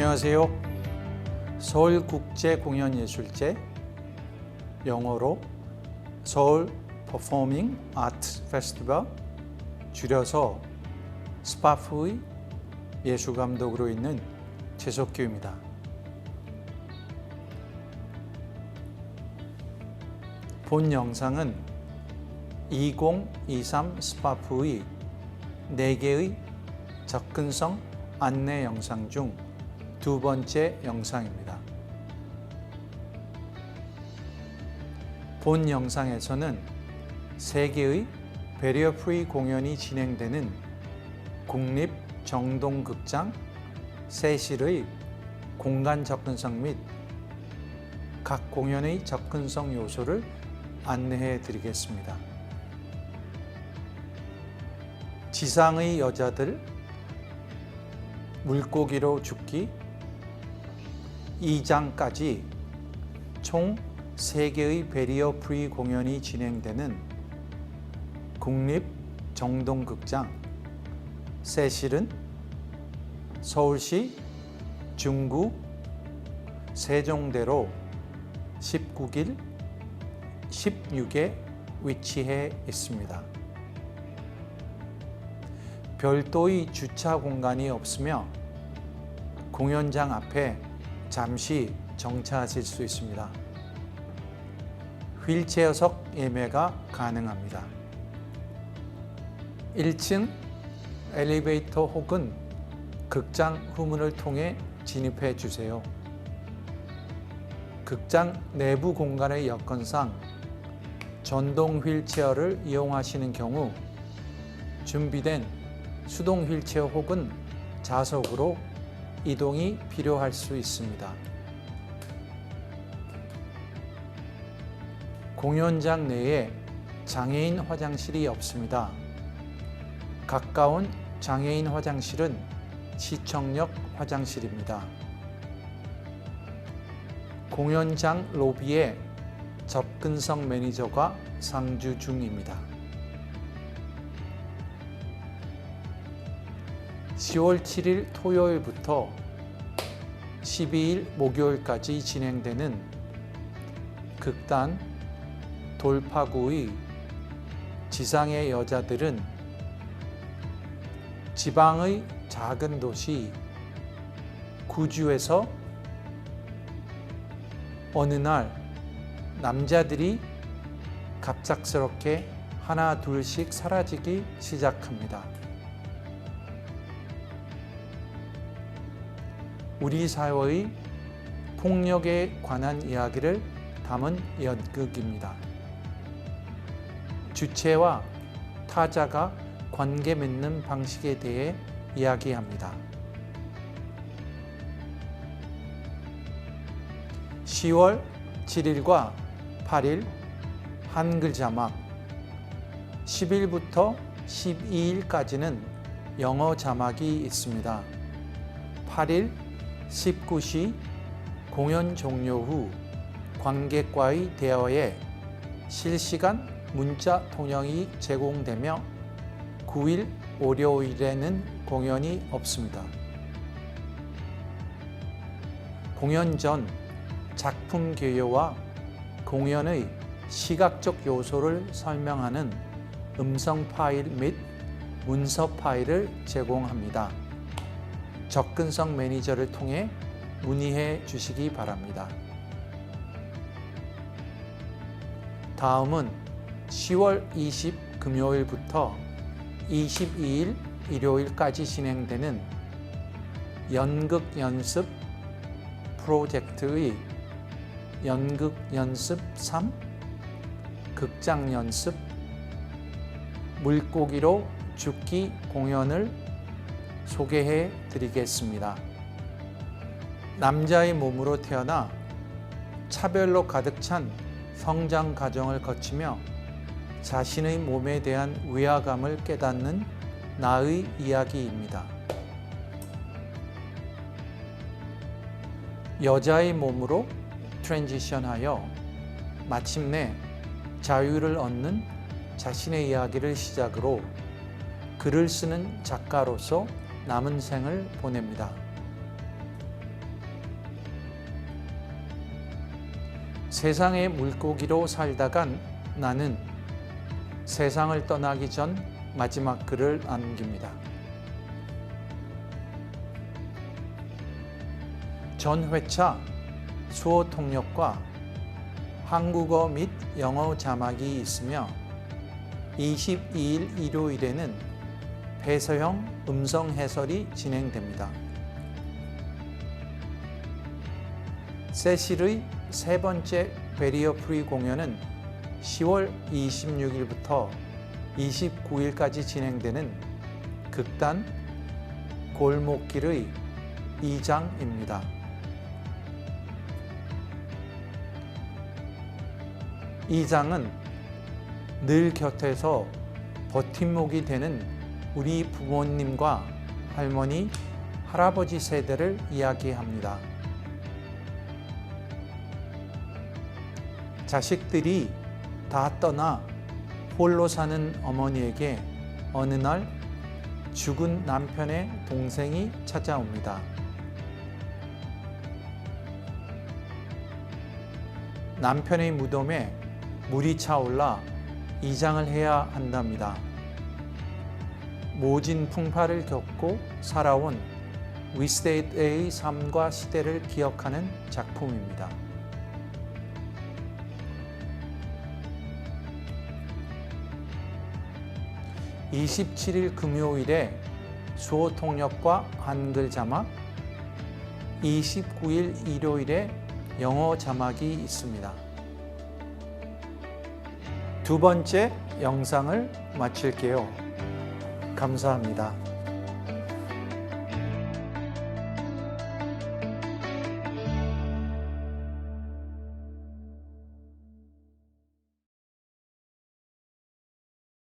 안녕하세요. 서울국제공연예술제 영어로 서울 퍼포밍 아트 페스티벌 줄여서 스파프의 예술감독으로 있는 최석규입니다. 본 영상은 2023 스파프의 4개의 접근성 안내 영상 중 두 번째 영상입니다. 본 영상에서는 세 개의 베리어 프리 공연이 진행되는 국립 정동극장 세실의 공간 접근성 및 각 공연의 접근성 요소를 안내해 드리겠습니다. 지상의 여자들, 물고기로 죽기, 2장까지 총 3개의 베리어 프리 공연이 진행되는 국립 정동극장 세실은 서울시 중구 세종대로 19길 16에 위치해 있습니다. 별도의 주차 공간이 없으며 공연장 앞에 잠시 정차하실 수 있습니다. 휠체어석 예매가 가능합니다. 1층 엘리베이터 혹은 극장 후문을 통해 진입해 주세요. 극장 내부 공간의 여건상 전동 휠체어를 이용하시는 경우 준비된 수동 휠체어 혹은 자석으로 이동이 필요할 수 있습니다. 공연장 내에 장애인 화장실이 없습니다. 가까운 장애인 화장실은 시청역 화장실입니다. 공연장 로비에 접근성 매니저가 상주 중입니다. 10월 7일 토요일부터 12일 목요일까지 진행되는 극단 돌파구의 지상의 여자들은 지방의 작은 도시 구주에서 어느 날 남자들이 갑작스럽게 하나 둘씩 사라지기 시작합니다. 우리 사회의 폭력에 관한 이야기를 담은 연극입니다. 주체와 타자가 관계 맺는 방식에 대해 이야기합니다. 10월 7일과 8일 한글 자막, 10일부터 12일까지는 영어 자막이 있습니다. 8일 19시 공연 종료 후 관객과의 대화에 실시간 문자 통역이 제공되며 9일 월요일에는 공연이 없습니다. 공연 전 작품 개요와 공연의 시각적 요소를 설명하는 음성 파일 및 문서 파일을 제공합니다. 접근성 매니저를 통해 문의해 주시기 바랍니다. 다음은 10월 20 금요일부터 22일 일요일까지 진행되는 연극 연습 프로젝트의 연극 연습 3 극장 연습 물고기로 죽기 공연을 소개해 드리겠습니다. 남자의 몸으로 태어나 차별로 가득 찬 성장 과정을 거치며 자신의 몸에 대한 위화감을 깨닫는 나의 이야기입니다. 여자의 몸으로 트랜지션하여 마침내 자유를 얻는 자신의 이야기를 시작으로 글을 쓰는 작가로서 남은 생을 보냅니다. 세상의 물고기로 살다간 나는 세상을 떠나기 전 마지막 글을 남깁니다. 전 회차 수호 통역과 한국어 및 영어 자막이 있으며 22일 일요일에는 배서형 음성 해설이 진행됩니다. 세실의 세 번째 베리어 프리 공연은 10월 26일부터 29일까지 진행되는 극단 골목길의 2장입니다. 이 장은 늘 곁에서 버팀목이 되는 우리 부모님과 할머니, 할아버지 세대를 이야기합니다. 자식들이 다 떠나 홀로 사는 어머니에게 어느 날 죽은 남편의 동생이 찾아옵니다. 남편의 무덤에 물이 차올라 이장을 해야 한답니다. 모진 풍파를 겪고 살아온 위스테이트의 삶과 시대를 기억하는 작품입니다. 27일 금요일에 수어 통역과 한글 자막, 29일 일요일에 영어 자막이 있습니다. 두 번째 영상을 마칠게요. 감사합니다.